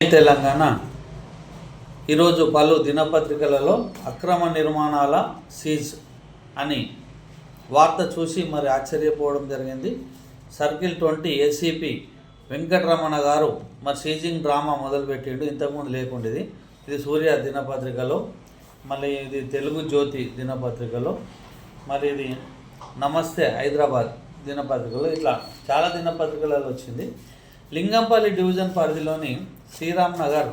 తెలంగాణ ఈరోజు పలు దినపత్రికలలో అక్రమ నిర్మాణాల సీజ్ అని వార్త చూసి మరి ఆశ్చర్యపోవడం జరిగింది. సర్కిల్ ట్వంటీ ఏసీపీ వెంకటరమణ గారు మరి సీజింగ్ డ్రామా మొదలుపెట్టిండు. ఇంతకుముందు లేకుండేది. ఇది సూర్య దినపత్రికలో మళ్ళీ ఇది తెలుగు జ్యోతి దినపత్రికలో మరి ఇది నమస్తే హైదరాబాద్ దినపత్రికలో. ఇట్లా చాలా దినపత్రికలలో వచ్చింది. లింగంపల్లి డివిజన్ పరిధిలోని శ్రీరామ్ నగర్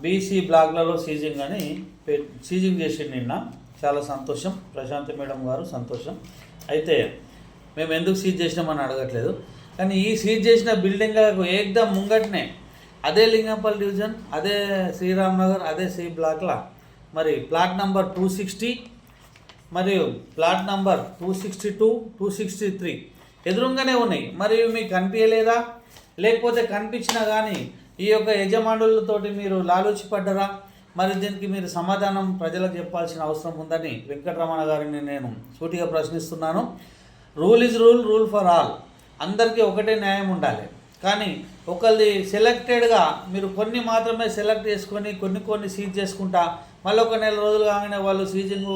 బీసీ బ్లాక్లలో సీజింగ్ అని పె- సీజింగ్ చేసి నిన్న. చాలా సంతోషం. ప్రశాంత్ మేడం గారు సంతోషం. అయితే మేము ఎందుకు సీజ్ చేసినామని అడగట్లేదు. కానీ ఈ సీజ్ చేసిన బిల్డింగ్ ఏకదం ముంగట్నే అదే లింగంపల్లి డివిజన్ అదే శ్రీరామ్ నగర్ అదే సి బ్లాక్ల. మరి ప్లాట్ నంబర్ టూ సిక్స్టీ మరియు plot number two sixty two two sixty three ఎదురుగానే ఉన్నాయి. మరియు మీకు కనిపించలేదా? లేకపోతే కనిపించినా కానీ ఈ యొక్క యజమానులతోటి మీరు లాలోచి పడ్డరా మరి దీనికి మీరు సమాధానం ప్రజలకు చెప్పాల్సిన అవసరం ఉందని వెంకటరమణ గారిని నేను సూటిగా ప్రశ్నిస్తున్నాను. Rule is rule rule for all. అందరికీ ఒకటే న్యాయం ఉండాలి. కానీ ఒకరిది సెలెక్టెడ్గా మీరు కొన్ని మాత్రమే సెలెక్ట్ చేసుకొని కొన్ని కొన్ని సీజ్ చేసుకుంటా మళ్ళీ ఒక నెల రోజులు కాగానే వాళ్ళు సీజింగ్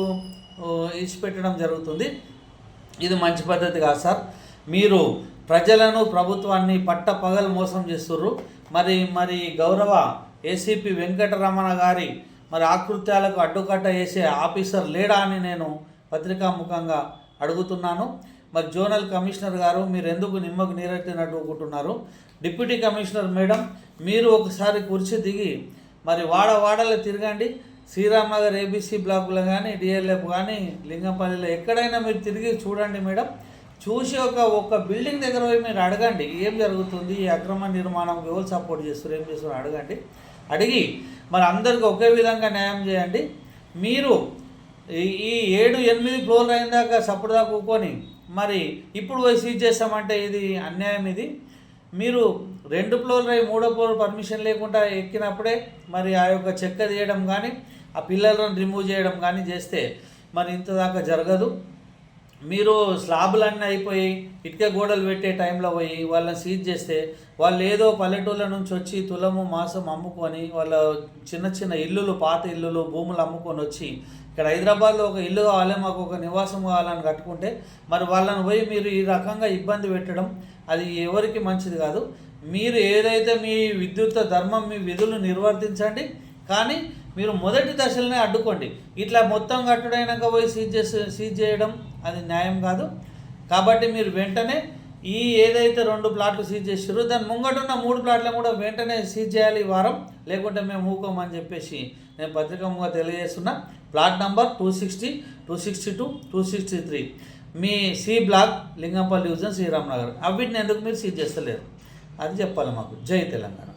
ఇచ్చిపెట్టడం జరుగుతుంది. ఇది మంచి పద్ధతి కాదు సార్. మీరు ప్రజలను ప్రభుత్వాన్ని పట్ట పగలు మోసం చేస్తుర్రు. మరి మరి గౌరవ ఏసీపీ వెంకటరమణ గారి మరి ఆకృత్యాలకు అడ్డుకట్ట వేసే ఆఫీసర్ లేడా అని నేను పత్రికాముఖంగా అడుగుతున్నాను. మరి జోనల్ కమిషనర్ గారు మీరు ఎందుకు నిమ్మకు నీరెత్తినట్టు అనుకుంటున్నారు డిప్యూటీ కమిషనర్ మేడం మీరు ఒకసారి కుర్చీ దిగి మరి వాడ వాడలో తిరగండి. శ్రీరామ్నగర్ ఏబీసీ బ్లాకులో కానీ డిఎల్ఎఫ్ కానీ లింగంపల్లిలో ఎక్కడైనా మీరు తిరిగి చూడండి మేడం. చూసి ఒక ఒక బిల్డింగ్ దగ్గర పోయి మీరు అడగండి ఏం జరుగుతుంది ఈ అక్రమ నిర్మాణం ఎవరు సపోర్ట్ చేస్తారు ఏం చేస్తారు అడగండి. అడిగి మరి అందరికీ ఒకే విధంగా న్యాయం చేయండి. మీరు ఈ ఈ ఏడు ఎనిమిది ఫ్లోర్లు అయిన దాకా సపోర్ట్ దాకా కూకొని మరి ఇప్పుడు పోయి సీజ్ చేస్తామంటే ఇది అన్యాయం ఇది. మీరు రెండు ఫ్లోర్లు అయి మూడో ఫ్లోర్ పర్మిషన్ లేకుండా ఎక్కినప్పుడే మరి ఆ యొక్క చెక్క తీయడం కానీ ఆ పిల్లలను రిమూవ్ చేయడం కానీ చేస్తే మరి ఇంత దాకా జరగదు. మీరు స్లాబులన్నీ అయిపోయి ఇటుక గోడలు పెట్టే టైంలో పోయి వాళ్ళని సీజ్ చేస్తే వాళ్ళు ఏదో పల్లెటూళ్ళ నుంచి వచ్చి తులము మాసం అమ్ముకొని వాళ్ళ చిన్న చిన్న ఇల్లులు పాత ఇల్లులు భూములు అమ్ముకొని వచ్చి ఇక్కడ హైదరాబాద్లో ఒక ఇల్లు కావాలి మాకు ఒక నివాసం కావాలని కట్టుకుంటే మరి వాళ్ళని పోయి మీరు ఈ రకంగా ఇబ్బంది పెట్టడం అది ఎవరికి మంచిది కాదు. మీరు ఏదైతే మీ విద్యుత్ ధర్మం మీ విధులు నిర్వర్తించండి. కానీ మీరు మొదటి దశలనే అడ్డుకోండి. ఇట్లా మొత్తం కట్టుడైనాక పోయి సీజ్ చేసి సీజ్ చేయడం అది న్యాయం కాదు. కాబట్టి మీరు వెంటనే ఈ ఏదైతే రెండు ప్లాట్లు సీజ్ చేసారో దాని ముంగటున్న మూడు ప్లాట్లను కూడా వెంటనే సీజ్ చేయాలి ఈ వారం. లేకుంటే మేము ఊకోమని చెప్పేసి నేను పత్రికముగా తెలియజేస్తున్నా. Plot number two sixty two sixty two two sixty three. మీ C block Lingampalli division Sriram Nagar అవిటిని ఎందుకు మీరు సీజ్ చేస్తలేరు? అది చెప్పాలి మాకు. జై తెలంగాణ.